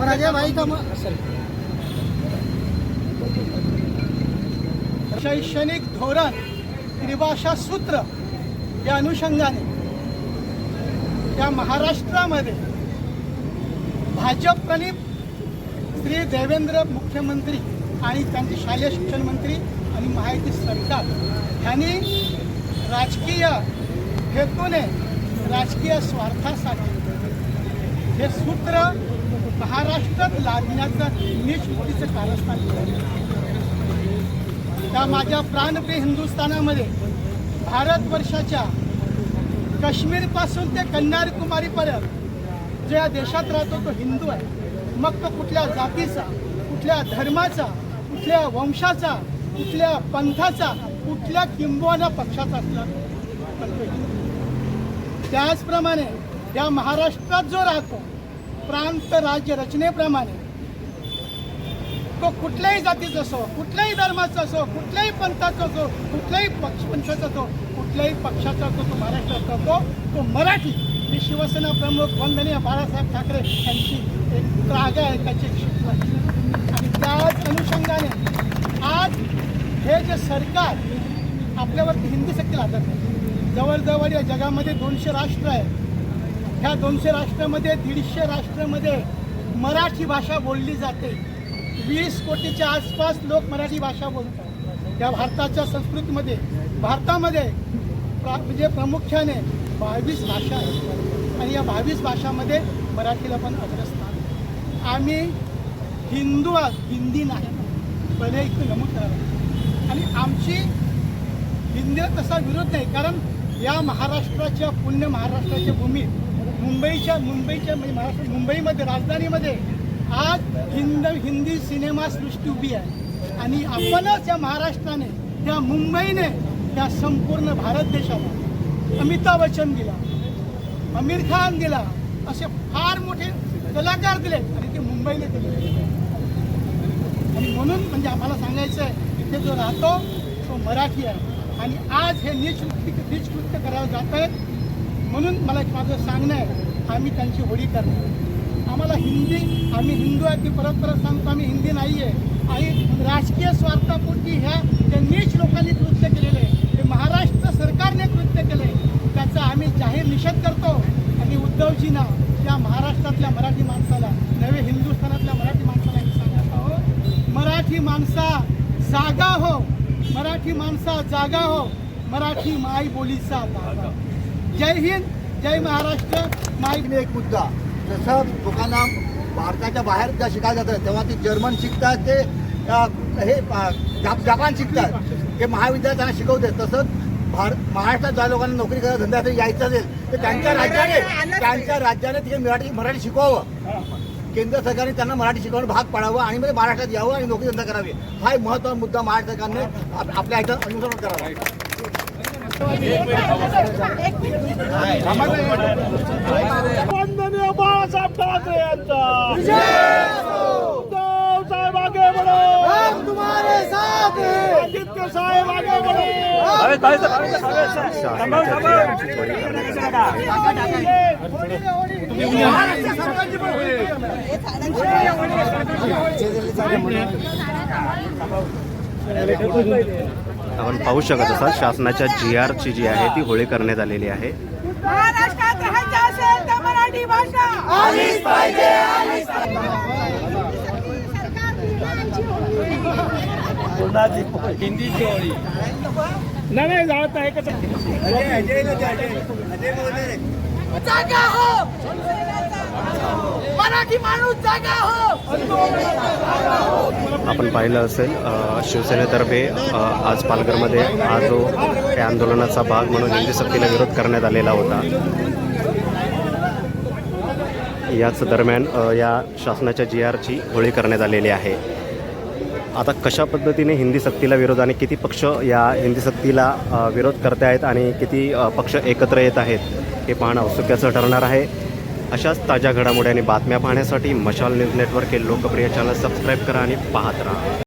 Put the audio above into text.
राजा भाई का शैक्षणिक धोरण त्रिभाषा सूत्र या अनुषंगाने या महाराष्ट्रामध्ये भाजप प्रणित श्री देवेंद्र मुख्यमंत्री आणि त्यांचे शालेय शिक्षण मंत्री आणि माहिती सरकार यांनी राजकीय हेतूने राजकीय स्वार्थासाठी हे सूत्र महाराष्ट्रात लादण्याचं नीचमुठीचं कारस्थान केलं त्या माझ्या प्राणप्रिय हिंदुस्थानामध्ये भारतवर्षाच्या काश्मीरपासून ते कन्याकुमारीपर्यंत जो या देशात राहतो तो हिंदू आहे. मग तो कुठल्या जातीचा कुठल्या धर्माचा कुठल्या वंशाचा कुठल्या पंथाचा कुठल्या किंबोना पक्षाचा असला त्याचप्रमाणे या महाराष्ट्रात जो राहतो प्रांत राज्य रचनेप्रमाणे तो कुठल्याही जातीचा असो कुठल्याही धर्माचा असो कुठल्याही पंथाचा असो कुठल्याही पक्ष पंथाचा असो कुठल्याही पक्षाचा असो तो महाराष्ट्रात राहतो तो मराठी. ही शिवसेना प्रमुख वंदनीय बाळासाहेब ठाकरे यांची एक त्राग आहे त्याची एक शिकवण आणि त्याच अनुषंगाने आज हे जे सरकार आपल्यावरती हिंदी सक्ती लादत आहे जवळजवळ या जगामध्ये दोनशे राष्ट्र आहे ह्या दोनशे राष्ट्रामध्ये दीडशे राष्ट्रामध्ये मराठी भाषा बोलली जाते. वीस कोटीच्या आसपास लोक मराठी भाषा बोलतात. या भारताच्या संस्कृतीमध्ये भारतामध्ये प्रा म्हणजे प्रामुख्याने बावीस भाषा आहेत. आणि या बावीस भाषामध्ये मराठीला पण अग्रस्थान आम्ही हिंदू आहोत हिंदी नाही. पहिले इथं नमूद करावं आणि आमची हिंदी तसा विरोध नाही. कारण या महाराष्ट्राच्या पुण्य महाराष्ट्राच्या भूमीत मुंबईच्या मुंबईच्या म्हणजे महाराष्ट्र मुंबईमध्ये राजधानीमध्ये आज हिंद हिंदी सिनेमा सृष्टी उभी आहे. आणि आपणच या महाराष्ट्राने या मुंबईने या संपूर्ण भारत देशाला अमिताभ बच्चन दिला आमिर खान दिला असे फार मोठे कलाकार दिले आणि ते मुंबईने दिले आणि म्हणून म्हणजे आम्हाला सांगायचं आहे इथे जो राहतो तो मराठी आहे. आणि आज हे नीच नीच कृत्य करावं जात आहेत. म्हणून मला एक माझं सांगणं आहे आम्ही त्यांची होळी करणार. आम्हाला हिंदी आम्ही हिंदू आहे ती परत परत सांगतो आम्ही हिंदी नाही आहे. आणि राजकीय स्वार्थापोटी ह्या ज्या नीच लोकांनी कृत्य केलेलं आहे, ते महाराष्ट्र सरकारने कृत्य आहे त्याचा आम्ही जाहीर निषेध करतो. आणि उद्धवजींना त्या महाराष्ट्रातल्या मराठी माणसाला नवे हिंदुस्थानातल्या मराठी माणसाला आम्ही सांगत आहोत मराठी माणसा जागा हो मराठी माणसा जागा हो मराठी माय बोलीचा जागा जय हिंद जय महाराष्ट्र. आणखीन एक मुद्दा. जसं लोकांना भारताच्या बाहेर ज्या शिकायला जातात तेव्हा ते जर्मन शिकतात ते हे जपान शिकतात. ते महाविद्यालय त्यांना शिकवते. तसंच भार महाराष्ट्रात ज्या लोकांना नोकरी करायला धंद्यासाठी यायचं असेल तर त्यांच्या राज्याने त्यांच्या राज्याने तिथे मराठी मराठी शिकवावं. केंद्र सरकारने त्यांना मराठी शिकवणं भाग पाडावं आणि म्हणजे महाराष्ट्रात यावं आणि नोकरी धंदा करावी. हा एक महत्त्वाचा मुद्दा महाराष्ट्र सरकारने आप- आपल्या ह्याच्यात अनुसरण करावं. वंदनीय बाळासाहेब ठाकरे यांचा उद्धव साहेब आगे बढो तुम्हारे साथ हैं. आदित्य साहेब आगे बढो महाराष्ट्र सरकारची पण होळी. आपण पाहू शकत असाल शासनाच्या जी आरची जी आहे ती होळी करण्यात आलेली आहे. महाराष्ट्रात राहायचं असेल तर मराठी भाषा. आलीच पाहिजे नाही नाही जात आहे कसं जागा हो. मराठी माणूस जागा हो. आपण पाहिलं असेल शिवसेनेतर्फे आज पालघरमध्ये हा जो या आंदोलनाचा भाग म्हणून हिंदी सक्तीला विरोध करण्यात आलेला होता. याच दरम्यान या शासनाच्या जी आरची होळी करण्यात आलेली आहे. आता कशा पद्धतीने हिंदी सक्तीला विरोध आणि किती पक्ष या हिंदी सक्तीला विरोध करत आहेत आणि किती पक्ष एकत्र येत आहेत हे पाहणं औत्सुक्याचं ठरणार आहे. अशाच ताज्या घडामोडी आणि बातम्या पाहण्यासाठी मशाल न्यूज नेटवर्क हे लोकप्रिय चॅनल सबस्क्राईब करा आणि पाहत राहा.